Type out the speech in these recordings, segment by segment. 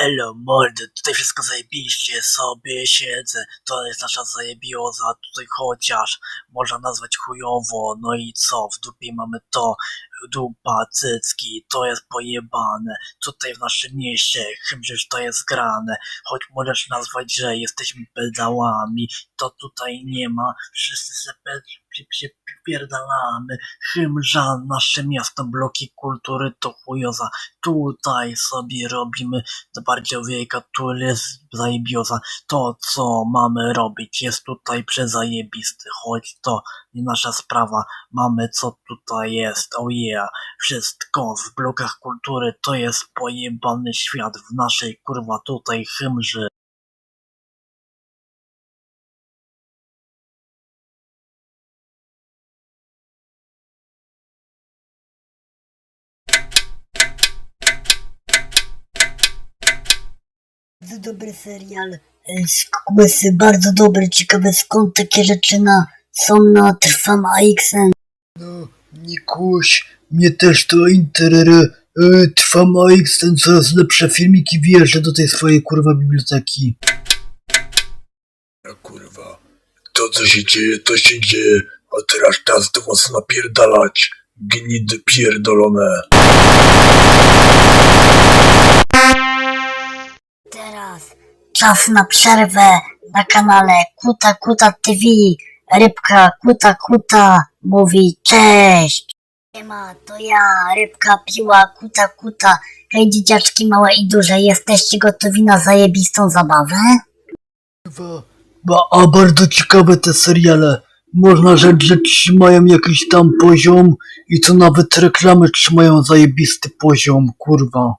Elo mordy, tutaj wszystko zajebiście, sobie siedzę, to jest nasza zajebioza, tutaj chociaż można nazwać chujowo, no i co, w dupie mamy to, dupa, cycki, to jest pojebane, tutaj w naszym mieście, chymżeż to jest grane, choć możesz nazwać, że jesteśmy pedałami, to tutaj nie ma, wszyscy se pie- pierdalamy, chymża, nasze miasto, bloki kultury to chujoza, tutaj sobie robimy bardziej wiejka, tu jest zajebioza. To, co mamy robić, jest tutaj przezajebisty, choć to nie nasza sprawa. Mamy, co tutaj jest, oh yeah. Wszystko w blokach kultury to jest pojebany świat w naszej, kurwa, tutaj chymży. Bardzo dobry serial. Squisy, bardzo dobry, ciekawe skąd takie rzeczy na, są na Trwam AXN. No, Nikuś, mnie też to interesuje. E, Trwam AX, ten coraz lepsze filmiki wjeżdża do tej swojej kurwa biblioteki. A kurwa, to co się dzieje, to się dzieje, a teraz czas do was napierdalać. Gnidy pierdolone. Czas na przerwę na kanale Kuta Kuta TV. Rybka Kuta Kuta mówi cześć. Siema, to ja, Rybka Piła Kuta Kuta. Hej dzieciaczki małe i duże, jesteście gotowi na zajebistą zabawę? Ba, a bardzo ciekawe te seriale. Można rzec, że trzymają jakiś tam poziom i co nawet reklamy trzymają zajebisty poziom, kurwa.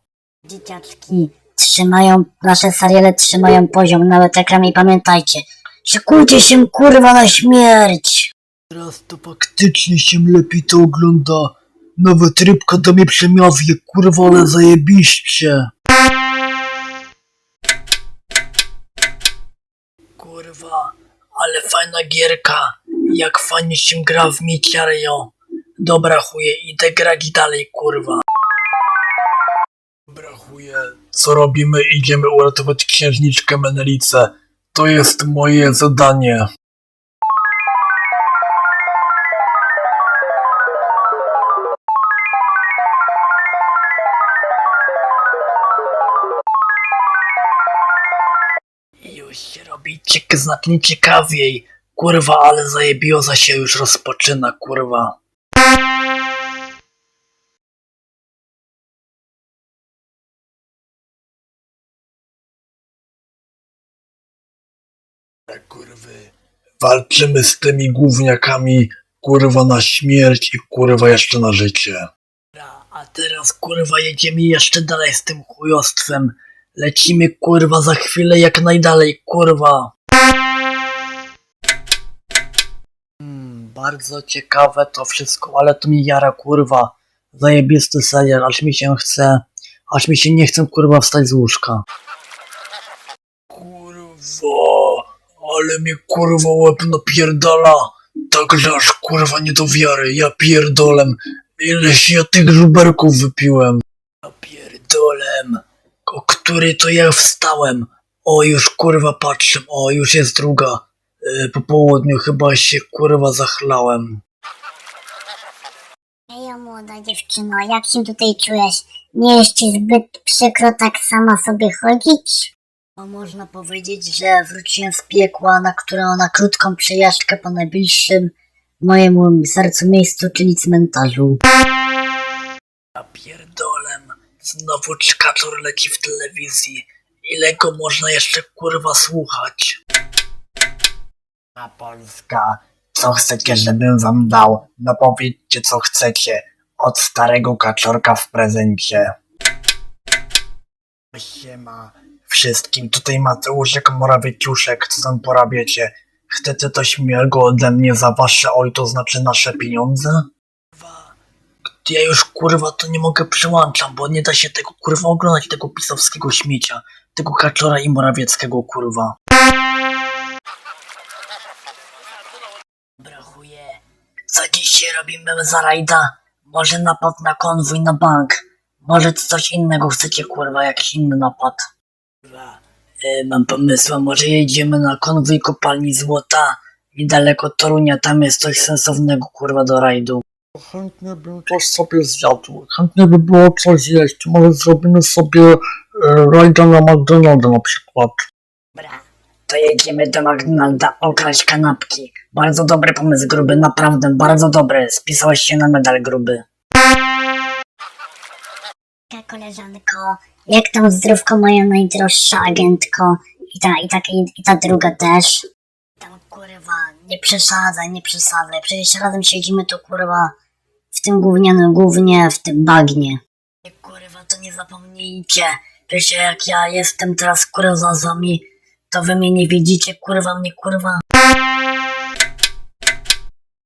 Dzieciaczki trzymają, nasze seriale trzymają poziom, nawet ekran pamiętajcie. Szykujcie się kurwa na śmierć! Teraz to faktycznie się lepiej to ogląda. Nawet rybka do mnie przemawia, kurwa, ale zajebiście. Kurwa, ale fajna gierka. Jak fajnie się gra w Miciario. Dobra chuje, idę grać dalej, kurwa. Co robimy? Idziemy uratować księżniczkę Menelicę. To jest moje zadanie. Już się robi ciek- znacznie ciekawiej. Kurwa, ale zajebioza się już rozpoczyna, kurwa. Walczymy z tymi gówniakami, kurwa na śmierć i kurwa jeszcze na życie. A teraz kurwa jedziemy jeszcze dalej z tym chujostwem. Lecimy kurwa za chwilę jak najdalej, kurwa. Hmm, bardzo ciekawe to wszystko, ale to mi jara kurwa. Zajebisty serial, aż mi się chce, aż mi się nie chce kurwa wstać z łóżka. Kurwa, ale mnie kurwa łeb napierdala. Także aż kurwa nie do wiary, ja pierdolem. Ileś ja tych żuberków wypiłem. Ja pierdolem. O który to ja wstałem? O, już kurwa patrzę. O, już jest druga. Yy, po południu chyba się kurwa zachlałem. Hej młoda dziewczyno, jak się tutaj czujesz? Nie jest ci zbyt przykro tak sama sobie chodzić? Można powiedzieć, że wróciłem z piekła, na którą na krótką przejażdżkę po najbliższym mojemu sercu miejscu, czyli cmentarzu. Ja pierdolem. Znowu czkaczor leci w telewizji. Ile go można jeszcze kurwa słuchać? A Polska, co chcecie, żebym wam dał? No powiedzcie co chcecie. Od starego kaczorka w prezencie. Siema. Wszystkim, tutaj Mateuszek Morawieciuszek, co tam porabiecie? Chcecie coś miłego ode mnie za wasze, oj to znaczy nasze pieniądze? Kurwa, ja już kurwa to nie mogę przyłączam, bo nie da się tego kurwa oglądać, tego pisowskiego śmiecia, tego Kaczora i Morawieckiego kurwa. Dobra chuje, co dzisiaj robimy za rajda? Może napad na konwój na bank? Może coś innego chcecie kurwa, jakiś inny napad? E, mam pomysł, może jedziemy na konwój kopalni złota? Niedaleko Torunia, tam jest coś sensownego, kurwa, do rajdu. Chętnie bym to sobie zjadł. Chętnie by było coś jeść. Może zrobimy sobie e, rajda na McDonalda na przykład. Dobra, to jedziemy do McDonalda okraść kanapki. Bardzo dobry pomysł, gruby, naprawdę bardzo dobry. Spisałeś się na medal, gruby. Koleżanko, jak tam zdrówko moja najdroższa agentko i ta, i, tak, i, ta druga też. Tam kurwa, nie przesadzaj, nie przesadzaj, przecież razem siedzimy tu kurwa w tym gównianym gównie, w tym bagnie. Nie, Kurwa, to nie zapomnijcie, przecież jak ja jestem teraz kurwa za wami, to wy mnie nie widzicie, kurwa mnie kurwa.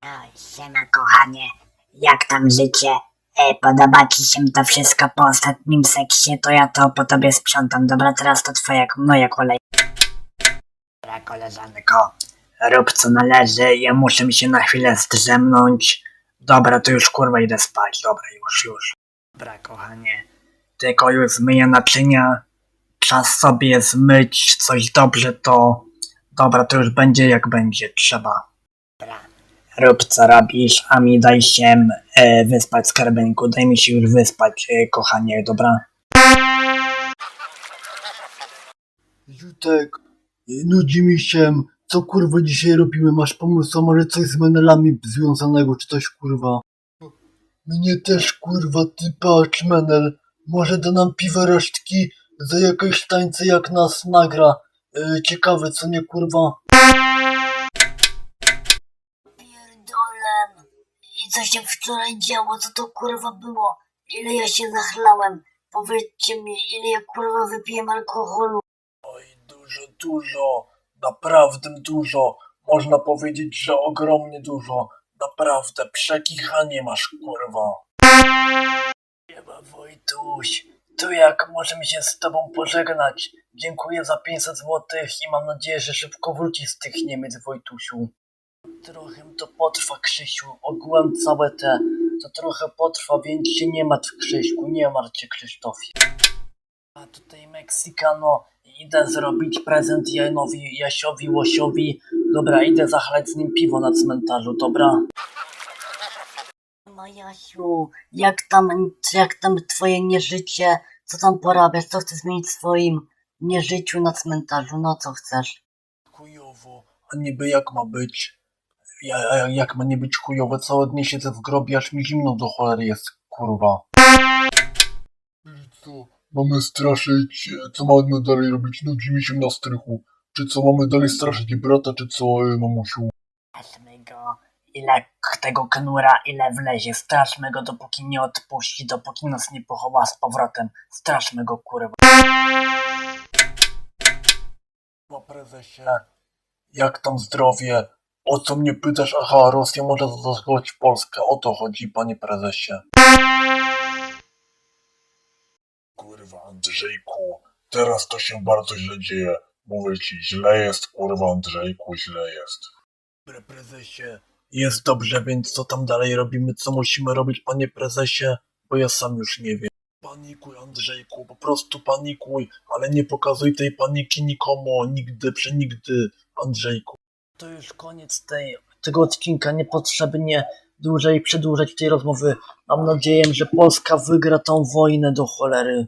Oj, siema kochanie, jak tam życie? E, podoba ci się to wszystko po ostatnim seksie, to ja to po tobie sprzątam. Dobra, teraz to twoja, moja kolej. Dobra, koleżanko, rób co należy, ja muszę się na chwilę zdrzemnąć. Dobra, to już kurwa idę spać, dobra, już, już. Dobra, kochanie, tylko już zmyję naczynia, czas sobie zmyć coś dobrze, to... Dobra, to już będzie jak będzie, trzeba. Dobra, rób co robisz, a mi daj się e, wyspać, skarbeńku, daj mi się już wyspać, e, kochanie, dobra? Jutek, nudzi mi się. Co kurwa dzisiaj robimy? Masz pomysł, a może coś z menelami związanego, czy coś kurwa? Mnie też kurwa, ty patrz menel. Może da nam piwa resztki za jakieś tańce jak nas nagra. E, ciekawe co nie kurwa? Co się wczoraj działo? Co to kurwa było? Ile ja się zachlałem? Powiedzcie mi, ile ja kurwa wypiłem alkoholu? Oj, dużo, dużo. Naprawdę dużo. Można powiedzieć, że ogromnie dużo. Naprawdę, przekichanie masz kurwa. Chyba Wojtuś, tu jak możemy się z tobą pożegnać. Dziękuję za 500 złotych i mam nadzieję, że szybko wrócisz z tych Niemiec, Wojtusiu. Trochę to potrwa, Krzysiu. Ogółem całe te, to trochę potrwa, więc się nie martw, Krzyśku. Nie martw się, Krzysztofie. A tutaj Meksykano, idę zrobić prezent Janowi, Jasiowi, Łosiowi. Dobra, idę zachlać z nim piwo na cmentarzu, dobra? Majasiu, jak tam, jak tam twoje nieżycie? Co tam porabiasz? Co chcesz zmienić w swoim nieżyciu na cmentarzu? No co chcesz? chujowo, a niby jak ma być? Ja, jak ma nie być chujowo? Całe dnie siedzę w grobie, aż mi zimno do cholery jest, kurwa. Co? Mamy straszyć, co mamy dalej robić? Nudzi mi się na strychu. Czy co, mamy dalej straszyć brata, czy co, e, mamusiu? Straszmy go, ile tego knura, ile wlezie. Straszmy go, dopóki nie odpuści, dopóki nas nie pochowa z powrotem. Straszmy go, kurwa. Po prezesie, jak tam zdrowie? O co mnie pytasz? Aha, Rosja może zaatakować Polskę. O to chodzi, panie prezesie. Kurwa, Andrzejku, teraz to się bardzo źle dzieje. Mówię ci, źle jest, kurwa, Andrzejku, źle jest. Panie prezesie, jest dobrze, więc co tam dalej robimy? Co musimy robić, panie prezesie? Bo ja sam już nie wiem. Panikuj, Andrzejku, po prostu panikuj, ale nie pokazuj tej paniki nikomu, nigdy, przenigdy, Andrzejku. To już koniec tej, tego odcinka. Niepotrzebnie dłużej przedłużać tej rozmowy. Mam nadzieję, że Polska wygra tą wojnę do cholery.